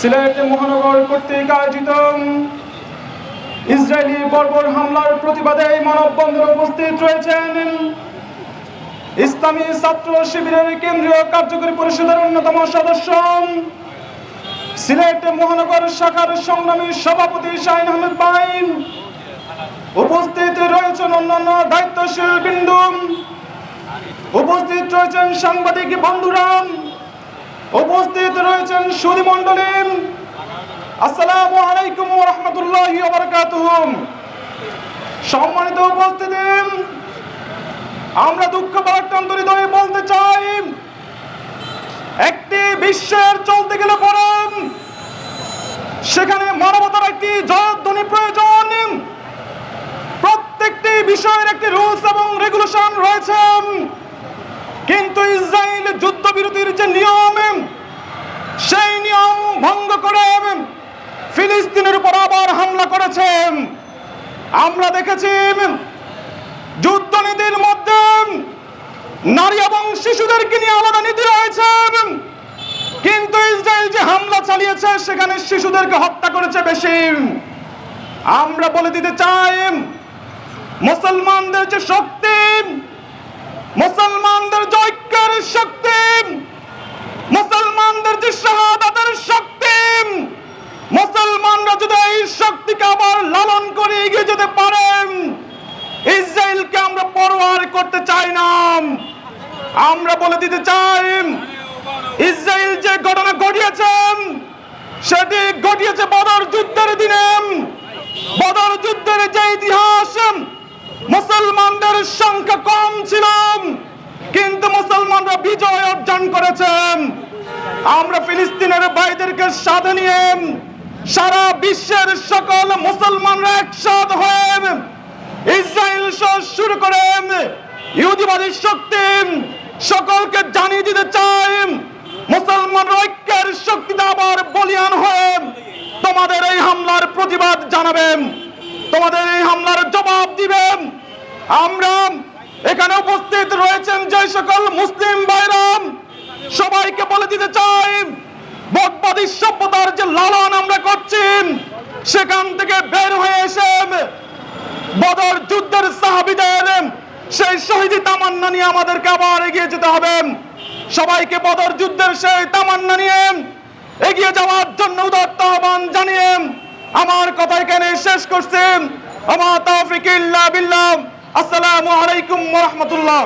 সিলেট মহানগর কর্তৃক আয়োজিত ইসরায়েলি বর্বর হামলার প্রতিবাদে মানববন্ধনে উপস্থিত রয়েছেন ইসলামী ছাত্র শিবিরের কেন্দ্রীয় কার্যকরী পরিষদের অন্যতম সদস্য, সিলেট মহানগর শাখার সংগ্রামী সভাপতি শাহিন আহমেদ বাইন উপস্থিত রয়েছেন অন্যান্য দায়িত্বশীল বিন্দু। উপস্থিত রয়েছেন সাংবাদিক বন্ধুরা। উপস্থিত রয়েছেন সুদী মণ্ডলী। আসসালামু আলাইকুম রহমতুল্লাহ সম্মানিত উপস্থিতি, আমরা দুঃখ বার্তান্তর হৃদয়ে বলতে চাই, একটি বিশ্বের চলতে গেলে পরেন সেখানে মানবতার একটি জয়ধ্বনি প্রয়োজন। প্রত্যেকটি বিষয়ের একটি রুলস এবং রেগুলেশন রয়েছে। কিন্তু ইসরায়েল যুদ্ধবিরতির যে নিয়ম, সেই নিয়ম ভঙ্গ করে ফিলিস্তিনের উপর আবার হামলা করেছেন আমরা দেখেছি যুদ্ধনীতির মধ্যে নারী এবং শিশুদেরকে নিয়ে আলাদা নীতি রয়েছে। কিন্তু ইসরায়েল যে হামলা চালিয়েছে, সেখানে শিশুদেরকে হত্যা করেছে বেশি। আমরা বলে দিতে চাই, মুসলমানদের যে শক্তি, মুসলমানদের যে ঐক্যের শক্তি, মুসলমানদের যে শাহাদাতের শক্তি, মুসলমানরা যদি এই শক্তিকে আবার লালন করে এগিয়ে যেতে পারেন, ইসরায়েলকে আমরা পরোয়ার করতে চাই না। আমরা বলে দিতে চাই, ইসরায়েল যে ঘটনা ঘটিয়েছেন সেটি ঘটিয়েছে বদর যুদ্ধের দিনে বদর যুদ্ধের যে ইতিহাস মুসলমানদের সংখ্যা কম ছিল কিন্তু মুসলমানরা বিজয় অর্জন করেছেন। আমরা ফিলিস্তিনের ভাইদেরকে সাথে নিয়ে সারা বিশ্বের সকল মুসলমানরা একসাথ হয়ে ইসরায়েল শুরু করে ইহুদিবাদী শক্তি সকলকে জানিয়ে দিতে চাই, মুসলমান ঐক্যের শক্তিতে আবার বলিয়ান হয়ে তোমাদের এই হামলার প্রতিবাদ জানাবেন, তোমাদের এই হামলার জবাব দিবেন আমরা এখানে উপস্থিত রয়েছেন যে সকল মুসলিম ভাইরাম সবাইকে বলে দিতে চাই। বকবাদী সভ্যতার যে লালন আমরা করছি, সেখান থেকে বের হয়ে এসে বদর যুদ্ধের সাহাবিদের, সেই শহীদি তামান্না নিয়ে আমাদেরকে আবার এগিয়ে যেতে হবে। সবাইকে বদর যুদ্ধের সেই তামান্না নিয়ে এগিয়ে যাওয়ার জন্য উদাত্ত আহ্বান জানিয়ে আমার কথা এখানে শেষ করছি। আমার তৌফিক ইল্লা বিল্লাহ। আসসালামু আলাইকুম রাহমাতুল্লাহ।